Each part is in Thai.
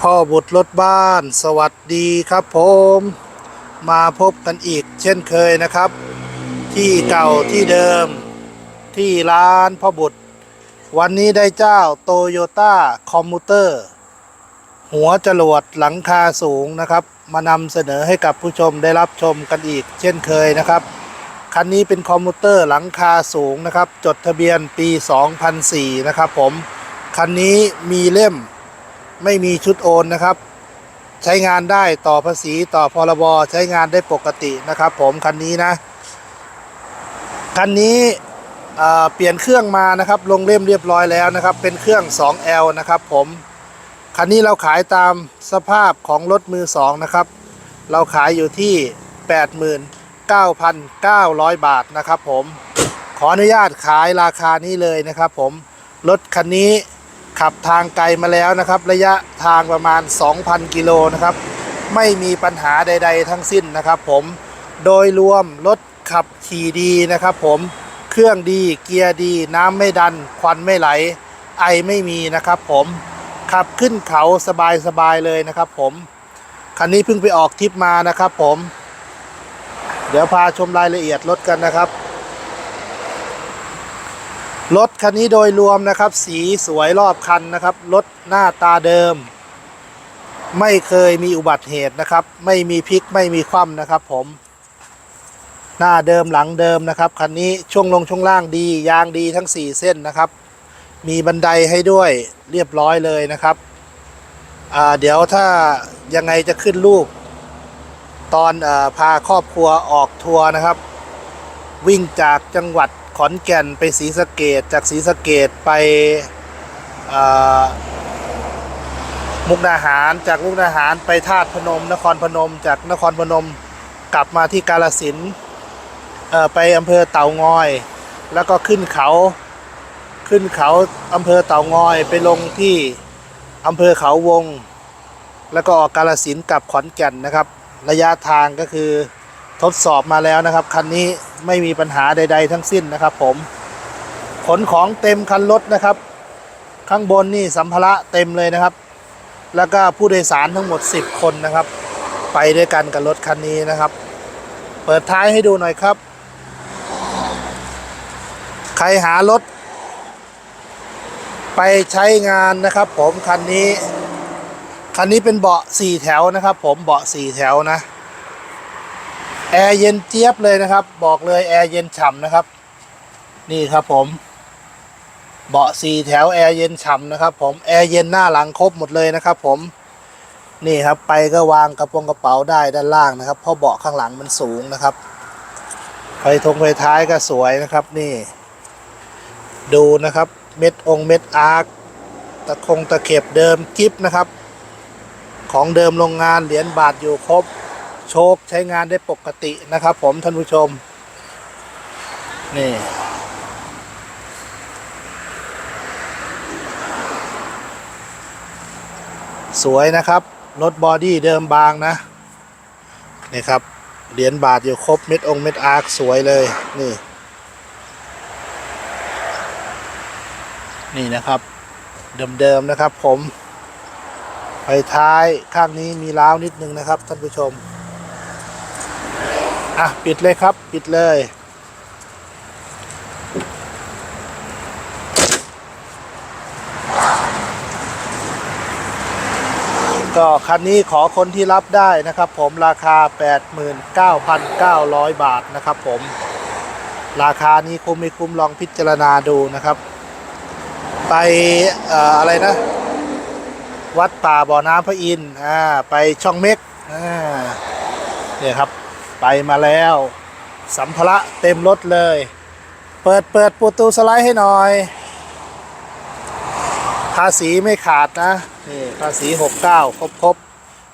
พ่อบุตรรถบ้าน สวัสดีครับผม มาพบกันอีกเช่นเคยนะครับ ที่เก่าที่เดิม ที่ร้านพ่อบุตร วันนี้ได้เจ้าโตโยต้าคอมมูเตอร์ หัวจรวดหลังคาสูงนะครับ มานำเสนอให้กับผู้ชมได้รับชมกันอีกเช่นเคยนะครับ คันนี้เป็นคอมมูเตอร์หลังคาสูงนะครับ จดทะเบียนปี 2004 นะครับผม คันนี้มีเล่ม ไม่มีชุดโอนนะครับ ใช้งานได้ต่อภาษีต่อพรบใช้งานได้ปกตินะครับ ผมคันนี้นะ คันนี้เปลี่ยนเครื่องมานะครับ ลงเล่มเรียบร้อยแล้วนะครับ เป็นเครื่อง 2L นะครับ ผม คันนี้เราขายตามสภาพของรถมือสองนะครับ เราขายอยู่ที่ 89,900 บาทนะครับ ผม ขออนุญาตขายราคานี้เลยนะครับ ผม รถคันนี้ ขับทางไกลมาแล้วนะครับ ระยะทางประมาณ 2,000 กิโลนะครับ ไม่มีปัญหาใด ๆ ทั้งสิ้นนะครับ ผมโดยรวมรถขับขี่ดีนะครับ ผมเครื่องดีเกียร์ดี น้ำไม่ดัน ควันไม่ไหล ไอไม่มีนะครับ ผมขับขึ้นเขาสบายๆเลยนะครับ ผมคันนี้เพิ่งไปออกทริปมานะครับ ผม เดี๋ยวพาชมรายละเอียดรถกันนะครับ รถคันนี้โดยรวมนะครับ สีสวยรอบคันนะครับ รถหน้าตาเดิม ไม่เคยมีอุบัติเหตุนะครับ ไม่มีพลิกไม่มีคว่ำนะครับ ผม หน้าเดิมหลังเดิมนะครับคันนี้ช่วงลงช่วงล่างดียางดีทั้ง 4 เส้นนะครับ มีบันไดให้ด้วยเรียบร้อยเลยนะครับเดี๋ยวถ้ายังไงจะขึ้นรูป ตอนอพาครอบครัวออกทัวร์นะครับ วิ่งจากจังหวัด ขอนแก่นไปศรีสะเกดจากศรีสะเกดไปมุกดาหารจากมุกดาหารไปธาตุพนม นครพนม จากนครพนมกลับมาที่กาลสินไปอำเภอเต่างอย แล้วก็ขึ้นเขาขึ้นเขาอำเภอเต่างอยไปลงที่อำเภอเขาวง แล้วก็ออกกาลสินกลับขอนแก่นนะครับ ระยะทางก็คือ ทดสอบมาแล้วนะครับ คันนี้ไม่มีปัญหาใด ๆ ทั้งสิ้นนะครับ ผมขนของเต็มคันรถนะครับ ข้างบนนี่สัมภาระเต็มเลยนะครับ แล้วก็ผู้โดยสารทั้งหมด 10 คนนะครับ ไปด้วยกันกับรถคันนี้นะครับ เปิดท้ายให้ดูหน่อยครับ ใครหารถ ไปใช้งานนะครับ ผมคันนี้ คันนี้เป็นเบาะสี่แถวนะครับ ผมเบาะสี่แถวนะ แอร์เย็นเจี๊ยบเลยนะครับ บอกเลยแอร์เย็นฉ่ำนะครับ นี่ครับผม เบาะสี่แถวแอร์เย็นฉ่ำนะครับ ผมแอร์เย็นหน้าหลังครบหมดเลยนะครับ ผมนี่ครับไปก็วางกระโปรงกระเป๋าได้ด้านล่างนะครับ เพราะเบาะข้างหลังมันสูงนะครับไฟทงไฟท้ายก็สวยนะครับ นี่ ดูนะครับ เม็ดองเม็ดอาร์คตะคงตะเข็บเดิมกิฟนะครับ ของเดิมโรงงานเหรียญบาทอยู่ครบ โชคใช้งานได้ปกตินะครับ ผมท่านผู้ชม นี่ สวยนะครับรถบอดี้เดิมบางนะ นี่ครับ เหรียญบาทอยู่ครบเม็ดองค์เม็ดอาร์คสวยเลย นี่ นี่นะครับ เดิมๆนะครับผมไฟท้ายข้างนี้มีล้าวนิดนึงนะครับท่านผู้ชม อะ ปิดเลยครับ ปิดเลย ก็คันนี้ขอคนที่รับได้นะครับผมราคา 89,900 บาทนะครับผม ราคานี้คุ้มไม่คุ้มลองพิจารณาดูนะครับ ไปออะไรนะ วัดป่าบ่อน้ำพระอินทร์อ่าไปช่องเม็กอ่าเนี่ยครับ ไปมาแล้ว สัมภาระเต็มรถเลย เปิดเปิดประตูสไลด์ให้หน่อย ภาษีไม่ขาดนะนี่ภาษี 69 ครบครบ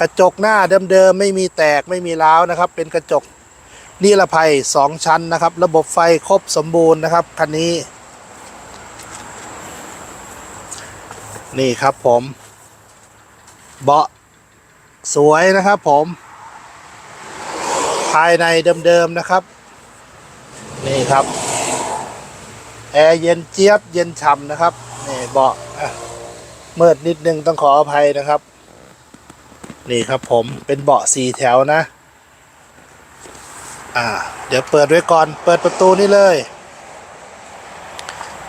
กระจกหน้าเดิมๆไม่มีแตกไม่มีร้าวนะครับ เป็นกระจกนิรภัย 2 ชั้นนะครับ ระบบไฟครบสมบูรณ์นะครับคันนี้ นี่ครับผม เบาะสวยนะครับผม ภายในเดิมๆนะครับ นี่ครับ แอร์เย็นเจี๊ยบเย็นฉ่ำนะครับนี่เบาะอะมืดนิดนึงต้องขออภัยนะครับ นี่ครับผมเป็นเบาะสี่แถวนะ อ่า เดี๋ยวเปิดไว้ก่อน เปิดประตูนี่เลย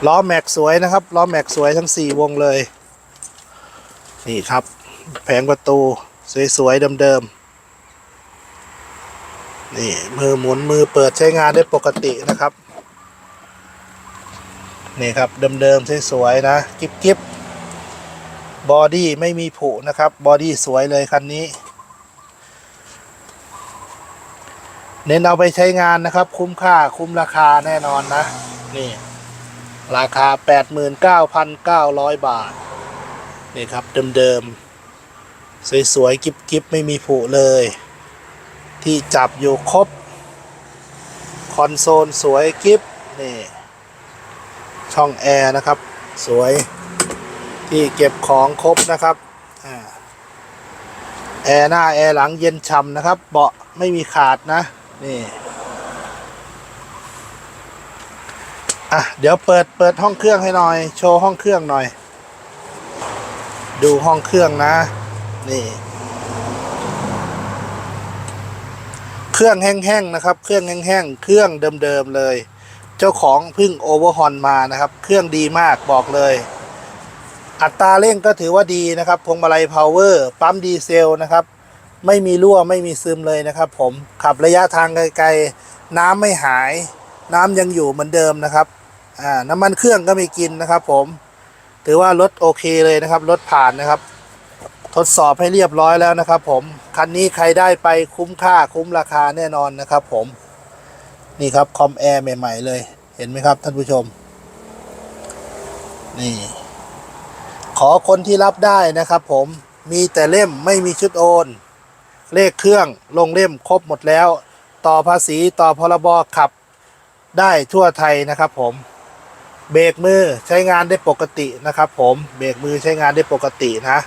ล้อแม็กสวยนะครับล้อแม็กสวยทั้งสี่วงเลย นี่ครับ แผงประตู สวยๆเดิมๆ นี่มือหมุนมือเปิดใช้งานได้ปกตินะครับ นี่ครับเดิมๆสวยๆนะกิ๊บๆบอดี้ไม่มีผุนะครับ บอดี้สวยเลยคันนี้ เน้นเอาไปใช้งานนะครับ คุ้มค่าคุ้มราคาแน่นอนนะ นี่ ราคา 89,900 บาท นี่ครับเดิมๆสวยๆกิ๊บๆไม่มีผุเลย ที่จับอยู่ครบ คอนโซลสวยกิ๊บนี่ ช่องแอร์นะครับ สวยที่เก็บของครบนะครับแอร์หน้า แอร์หลังเย็นฉ่ำนะครับ เบาะไม่มีขาดนะ นี่อะเดี๋ยวเปิดเปิดห้องเครื่องให้หน่อย โชว์ห้องเครื่องหน่อย ดูห้องเครื่องนะ นี่ เครื่องแห้งๆนะครับ เครื่องแห้งๆเครื่องเดิมๆเลย เจ้าของพึ่งโอเวอร์ฮอนมานะครับ เครื่องดีมากบอกเลย อัตราเร่งก็ถือว่าดีนะครับพวงมาลัยพาวเวอร์ปั๊มดีเซลนะครับ ไม่มีรั่วไม่มีซึมเลยนะครับ ผมขับระยะทางไกลๆน้ำไม่หาย น้ำยังอยู่เหมือนเดิมนะครับอ่าน้ำมันเครื่องก็ไม่กินนะครับ ผม ถือว่ารถโอเคเลยนะครับรถผ่านนะครับ ทดสอบให้เรียบร้อยแล้วนะครับ ผม คันนี้ใครได้ไปคุ้มค่าคุ้มราคาแน่นอนนะครับ ผม นี่ครับคอมแอร์ใหม่ ๆ เลย เห็นไหมครับท่านผู้ชม นี่ ขอคนที่รับได้นะครับ ผม มีแต่เล่มไม่มีชุดโอน เลขเครื่องลงเล่มครบหมดแล้ว ต่อภาษีต่อพรบขับได้ทั่วไทยนะครับ ผมเบรกมือใช้งานได้ปกตินะครับ ผมเบรกมือใช้งานได้ปกตินะ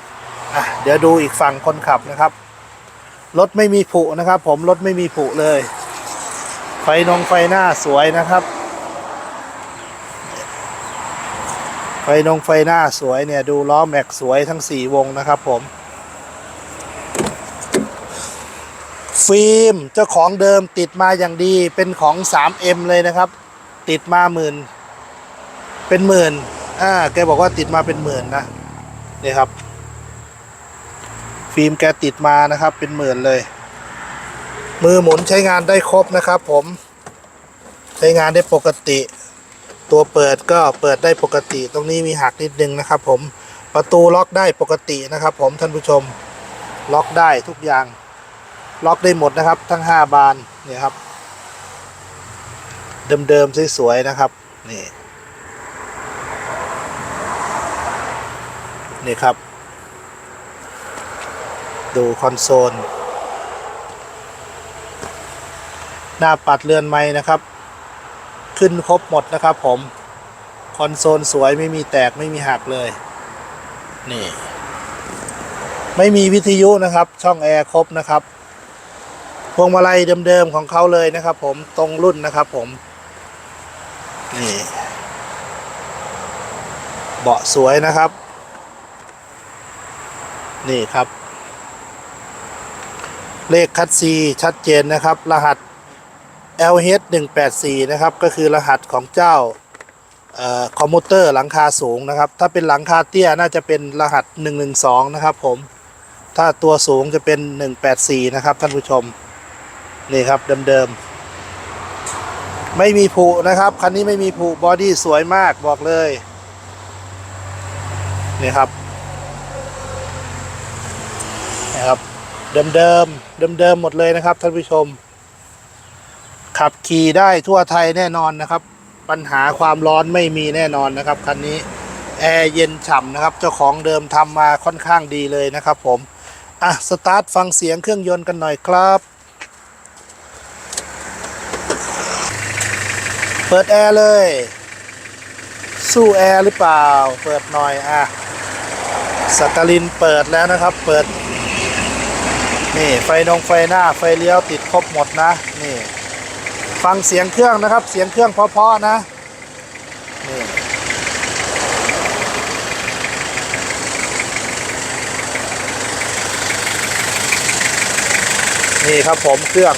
อะเดี๋ยวดูอีกฝั่งคนขับนะครับ รถไม่มีผุนะครับ ผมรถไม่มีผุเลย ไฟนงไฟหน้าสวยนะครับ ไฟนงไฟหน้าสวยเนี่ยดูล้อแม็กสวยทั้ง 4 วงนะครับผม ฟิล์มเจ้าของเดิมติดมาอย่างดีเป็นของ 3M เลยนะครับ ติดมาหมื่น เป็นหมื่นอ่าแกบอกว่าติดมาเป็นหมื่นนะนี่ครับ ฟิล์มแกติดมานะครับ เป็นหมื่นเลย มือหมุนใช้งานได้ครบนะครับผม ใช้งานได้ปกติ ตัวเปิดก็เปิดได้ปกติ ตรงนี้มีหักนิดนึงนะครับ ผม ประตูล็อกได้ปกตินะครับ ผมท่านผู้ชม ล็อกได้ทุกอย่าง ล็อกได้หมดนะครับ ทั้ง 5 บานเนี่ยครับ เดิมๆสวยๆนะครับ นี่นี่ครับ ดูคอนโซล หน้าปัดเรือนไม้นะครับ ขึ้นครบหมดนะครับผม คอนโซลสวยไม่มีแตกไม่มีหักเลย นี่ ไม่มีวิทยุนะครับ ช่องแอร์ครบนะครับ พวงมาลัยเดิมๆของเขาเลยนะครับผมตรงรุ่นนะครับผม นี่ เบาะสวยนะครับนี่ครับ เลขคัดซีชัดเจนนะครับ รหัส LH 184นะครับ ก็คือรหัสของเจ้าออคอมมูเตอร์หลังคาสูงนะครับ ถ้าเป็นหลังคาเตี้ยน่าจะเป็นรหัส 112 นะครับผมถ้าตัวสูงจะเป็น 184 นะครับ ท่านผู้ชม นี่ครับเดิมๆ ไม่มีผุนะครับ คันนี้ไม่มีผุบอดี้สวยมากบอกเลย นี่ครับ นะครับ เดิม เดิมๆหมดเลยนะครับท่านผู้ชม ขับขี่ได้ทั่วไทยแน่นอนนะครับ ปัญหาความร้อนไม่มีแน่นอนนะครับคันนี้แอร์เย็นฉ่ำนะครับ เจ้าของเดิมทำมาค่อนข้างดีเลยนะครับผมอะสตาร์ทฟังเสียงเครื่องยนต์กันหน่อยครับ เปิดแอร์เลย สู้แอร์หรือเปล่า เปิดหน่อยอะสกกลินเปิดแล้วนะครับ เปิด นี่ไฟนงไฟหน้าไฟเลี้ยวติดครบหมดนะ นี่ ฟังเสียงเครื่องนะครับ เสียงเครื่องเพาะๆนะนี่นี่ครับผมเครื่อง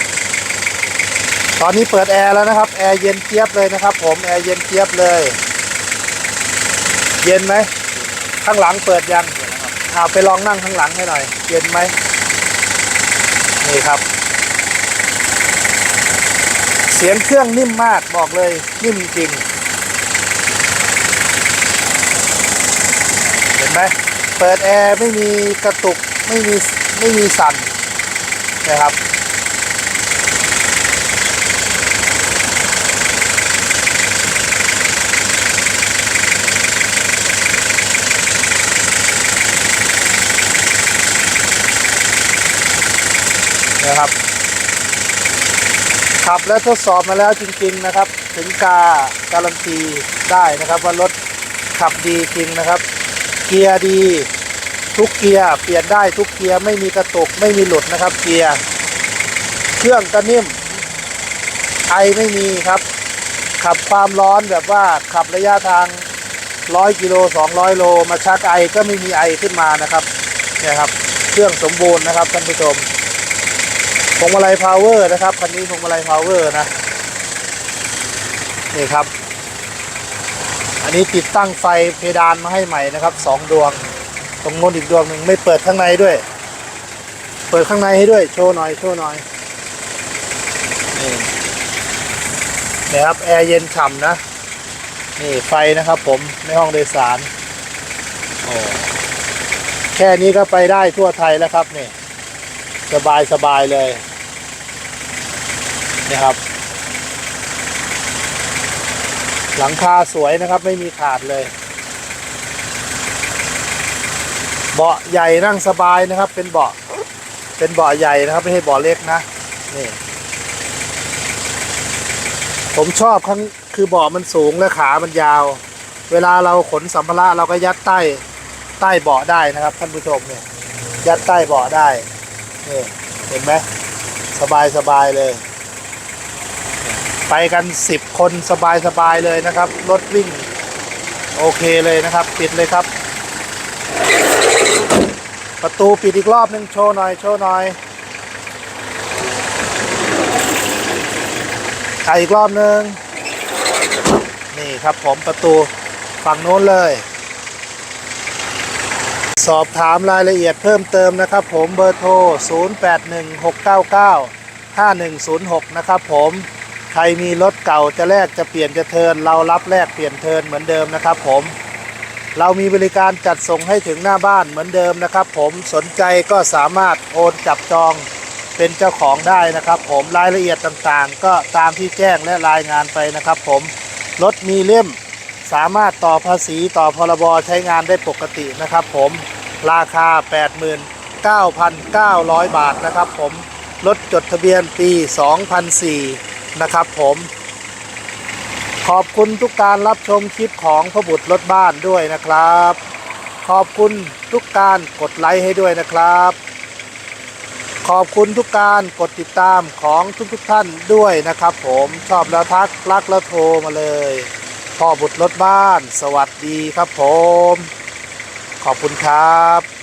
ตอนนี้เปิดแอร์แล้วนะครับ แอร์เย็นเจี๊ยบเลยนะครับ ผมแอร์เย็นเจี๊ยบเลย เย็นไหมข้างหลังเปิดยังเอาไปลองนั่งข้างหลังให้หน่อย เย็นไหม นี่ครับ เสียงเครื่องนิ่มมากบอกเลยนิ่มจริง เห็นไหมเปิดแอร์ไม่มีกระตุกไม่มีไม่มีสั่นนะครับ นะครับ ขับและทดสอบมาแล้วจริง ๆนะครับ ถึงกาการันตีได้นะครับว่ารถขับดีจริงนะครับ เกียร์ดีทุกเกียร์เปลี่ยนได้ทุกเกียร์ไม่มีกระตุกไม่มีหลุดนะครับ เกียร์เครื่องก็นิ่มไอไม่มีครับ ขับความร้อนแบบว่าขับระยะทาง 100กิโล200 โล มาชักไอก็ไม่มีไอขึ้นมานะครับเนี่ยครับ เครื่องสมบูรณ์นะครับท่านผู้ชม พวงมาลัยพาวเวอร์นะครับคันนี้พวงมาลัยพาวเวอร์นะนี่ครับ อันนี้ติดตั้งไฟเพดานมาให้ใหม่นะครับสองดวง ตรงโน้นอีกดวงหนึ่งไม่เปิดข้างในด้วย เปิดข้างในให้ด้วยโชว์หน่อยโชว์หน่อยนี่นี่ครับแอร์เย็นฉ่ำนะนี่ไฟนะครับผมในห้องโดยสารโอ้แค่นี้ก็ไปได้ทั่วไทยแล้วครับนี่สบายสบายเลย นี่ครับ หลังคาสวยนะครับ ไม่มีขาดเลย เบาะใหญ่นั่งสบายนะครับ เป็นเบาะเป็นเบาะใหญ่นะครับ ไม่ใช่เบาะเล็กนะนี่ ผมชอบข้างคือเบาะมันสูงและขามันยาว เวลาเราขนสัมภาระเราก็ยัดใต้ใต้เบาะได้นะครับ ท่านผู้ชมเนี่ยยัดใต้เบาะได้นี่เห็นไหมสบายสบายเลย ไปกันสิบคนสบายสบายเลยนะครับ รถวิ่ง โอเคเลยนะครับ ปิดเลยครับ ประตูปิดอีกรอบนึงโชว์หน่อยโชว์หน่อยอีกรอบนึง นี่ครับผมประตูฝั่งโน้นเลย สอบถามรายละเอียดเพิ่มเติมนะครับผมเบอร์โทร 0816995106 นะครับผม ใครมีรถเก่าจะแลกจะเปลี่ยนจะเทินเรารับแลกเปลี่ยนเทินเหมือนเดิมนะครับ ผม เรามีบริการจัดส่งให้ถึงหน้าบ้านเหมือนเดิมนะครับ ผมสนใจก็สามารถโอนจับจองเป็นเจ้าของได้นะครับ ผมรายละเอียดต่างๆ ก็ตามที่แจ้งและรายงานไปนะครับ ผมรถมีเล่มสามารถต่อภาษีต่อพรบใช้งานได้ปกตินะครับ ผมราคา 89,900 บาทนะครับ ผมรถจดทะเบียนปี 2004 นะครับผมขอบคุณทุกการรับชมคลิปของพระบุตรรถบ้านด้วยนะครับ ขอบคุณทุกการกดไลค์ให้ด้วยนะครับ ขอบคุณทุกการกดติดตามของทุกๆทท่านด้วยนะครับ ผมชอบแล้วทักรักแล้วโทรมาเลยพ่อบุตรรถบ้าน สวัสดีครับผม ขอบคุณครับ